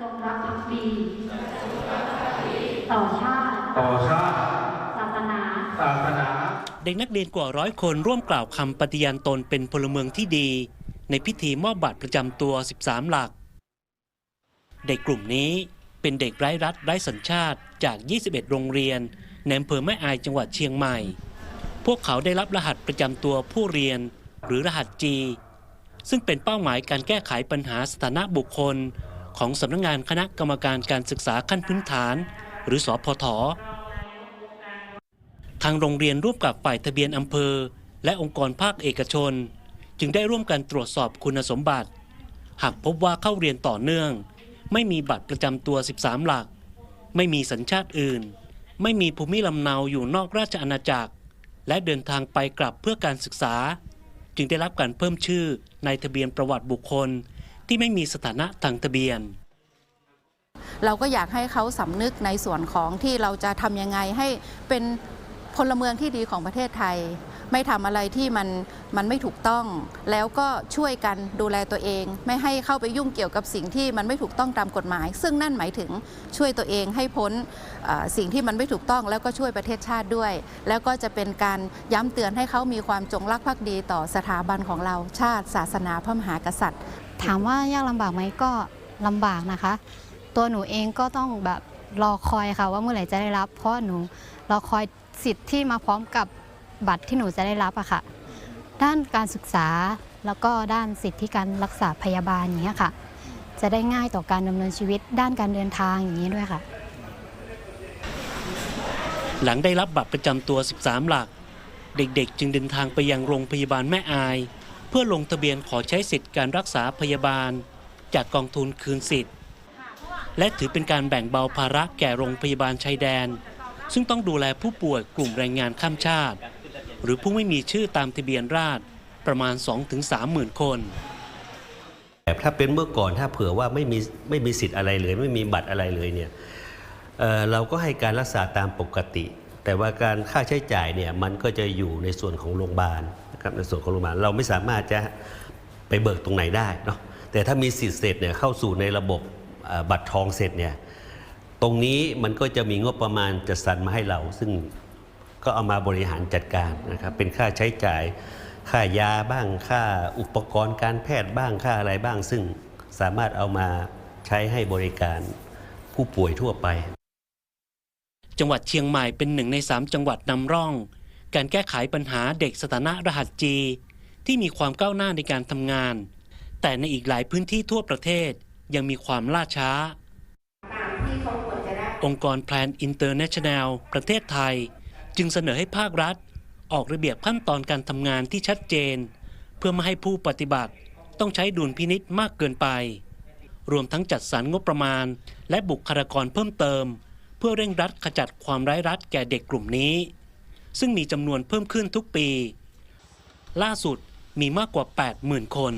จงรักภักดีต่อชาติ ต่อชาติศาสนา ศาสนา เด็กนักเรียนกว่าร้อยคนร่วมกล่าวคำปฏิญาณตนเป็นพลเมืองที่ดี ในพิธีมอบบัตรประจำตัว 13 หลัก เด็กกลุ่มนี้เป็นเด็กไร้รัฐไร้สัญชาติจาก 21 โรงเรียนในอำเภอแม่อายจังหวัดเชียงใหม่ พวกเขาได้รับรหัสประจำตัวผู้เรียนหรือรหัส G ซึ่งเป็นเป้าหมายการแก้ไขปัญหาสถานะบุคคล ของสำนักงานคณะกรรมการการศึกษาขั้นพื้นฐาน หรือสอพททางโรงเรียนร่วมกับฝ่ายทะเบียนอำเภอ และองค์กรภาคเอกชน จึงได้ร่วมกันตรวจสอบคุณสมบัติ หากพบว่าเข้าเรียนต่อเนื่อง ไม่มีบัตรประจำตัว 13 หลัก ไม่มีสัญชาติอื่น ไม่มีภูมิลำเนาอยู่นอกราชอาณาจักร และเดินทางไปกลับเพื่อการศึกษา จึงได้รับการเพิ่มชื่อในทะเบียนประวัติบุคคล ที่ไม่มีสถานะทางทะเบียน เราก็อยากให้เขาสำนึกในส่วนของที่เราจะทำยังไงให้เป็นพลเมืองที่ดีของประเทศไทย ไม่ทำอะไรที่มันมันไม่ถูกต้อง แล้วก็ช่วยกันดูแลตัวเอง ไม่ให้เข้าไปยุ่งเกี่ยวกับสิ่งที่มันไม่ถูกต้องตามกฎหมาย ซึ่งนั่นหมายถึงช่วยตัวเองให้พ้นสิ่งที่มันไม่ถูกต้อง แล้วก็ช่วยประเทศชาติด้วย แล้วก็จะเป็นการย้ำเตือนให้เขามีความจงรักภักดีต่อสถาบันของเราชาติ ศาสนาพระมหากษัตริย์ ถามว่ายากลำบากไหมก็ลำบากนะคะ ตัวหนูเองก็ต้องแบบรอคอยค่ะว่าเมื่อไหร่จะได้รับ เพราะหนูรอคอยสิทธิ์ที่มาพร้อมกับ บัตรที่หนูจะได้รับอะค่ะ ด้านการศึกษาแล้วก็ด้านสิทธิการรักษาพยาบาลอย่างเงี้ยค่ะ จะได้ง่ายต่อการดำเนินชีวิตด้านการเดินทางอย่างนี้ด้วยค่ะ หลังได้รับบัตรประจำตัว 13 หลัก เด็กๆ จึงเดินทางไปยังโรงพยาบาลแม่อาย เพื่อลงทะเบียนขอใช้สิทธิการรักษาพยาบาล จากกองทุนคืนสิทธิ์ และถือเป็นการแบ่งเบาภาระแก่โรงพยาบาลชายแดน ซึ่งต้องดูแลผู้ป่วยกลุ่มแรงงานข้ามชาติ หรือผู้ไม่มีชื่อตามทะเบียนราษฎรประมาณ 2-3หมื่นคนแบบถ้าเป็นเมื่อก่อนถ้าเผื่อว่าไม่มีไม่มีสิทธิ์อะไรเลย ไม่มีบัตรอะไรเลยเนี่ยเเราก็ให้การรักษาตามปกติ แต่ว่าการค่าใช้จ่ายเนี่ยมันก็จะอยู่ในส่วนของโรงพยาบาลนะครับในส่วนของโรงพยาบาลเราไม่สามารถจะไปเบิกตรงไหนได้เนาะแต่ถ้ามีสิทธิ์เสร็จเนี่ยเข้าสู่ในระบบบัตรทองเสร็จเนี่ยตรงนี้มันก็จะมีงบประมาณจัดสรรมาให้เราซึ่ง ก็เอามาบริหารจัดการนะครับเป็นค่าใช้จ่ายค่ายาบ้างค่าอุปกรณ์การแพทย์บ้างค่าอะไรบ้าง ซึ่งสามารถเอามาใช้ให้บริการผู้ป่วยทั่วไป จังหวัดเชียงใหม่เป็นหนึ่งใน 3 จังหวัดนำร่อง การแก้ไขปัญหาเด็กสถานะรหัสจีที่มีความก้าวหน้าในการทำงาน แต่ในอีกหลายพื้นที่ทั่วประเทศยังมีความล่าช้า องค์กรแพลนอินเตอร์เนชั่นแนลประเทศไทย จึงเสนอให้ภาครัฐ ออกระเบียบขั้นตอนการทำงานที่ชัดเจน เพื่อไม่ให้ผู้ปฏิบัติต้องใช้ดุลพินิษมากเกินไป รวมทั้งจัดสรรงบประมาณ และบุคลากรเพิ่มเติม เพื่อเร่งรัดขจัดความไร้รัดแก่เด็กกลุ่มนี้ ซึ่งมีจำนวนเพิ่มขึ้นทุกปี ล่าสุดมีมากกว่า 80,000 คน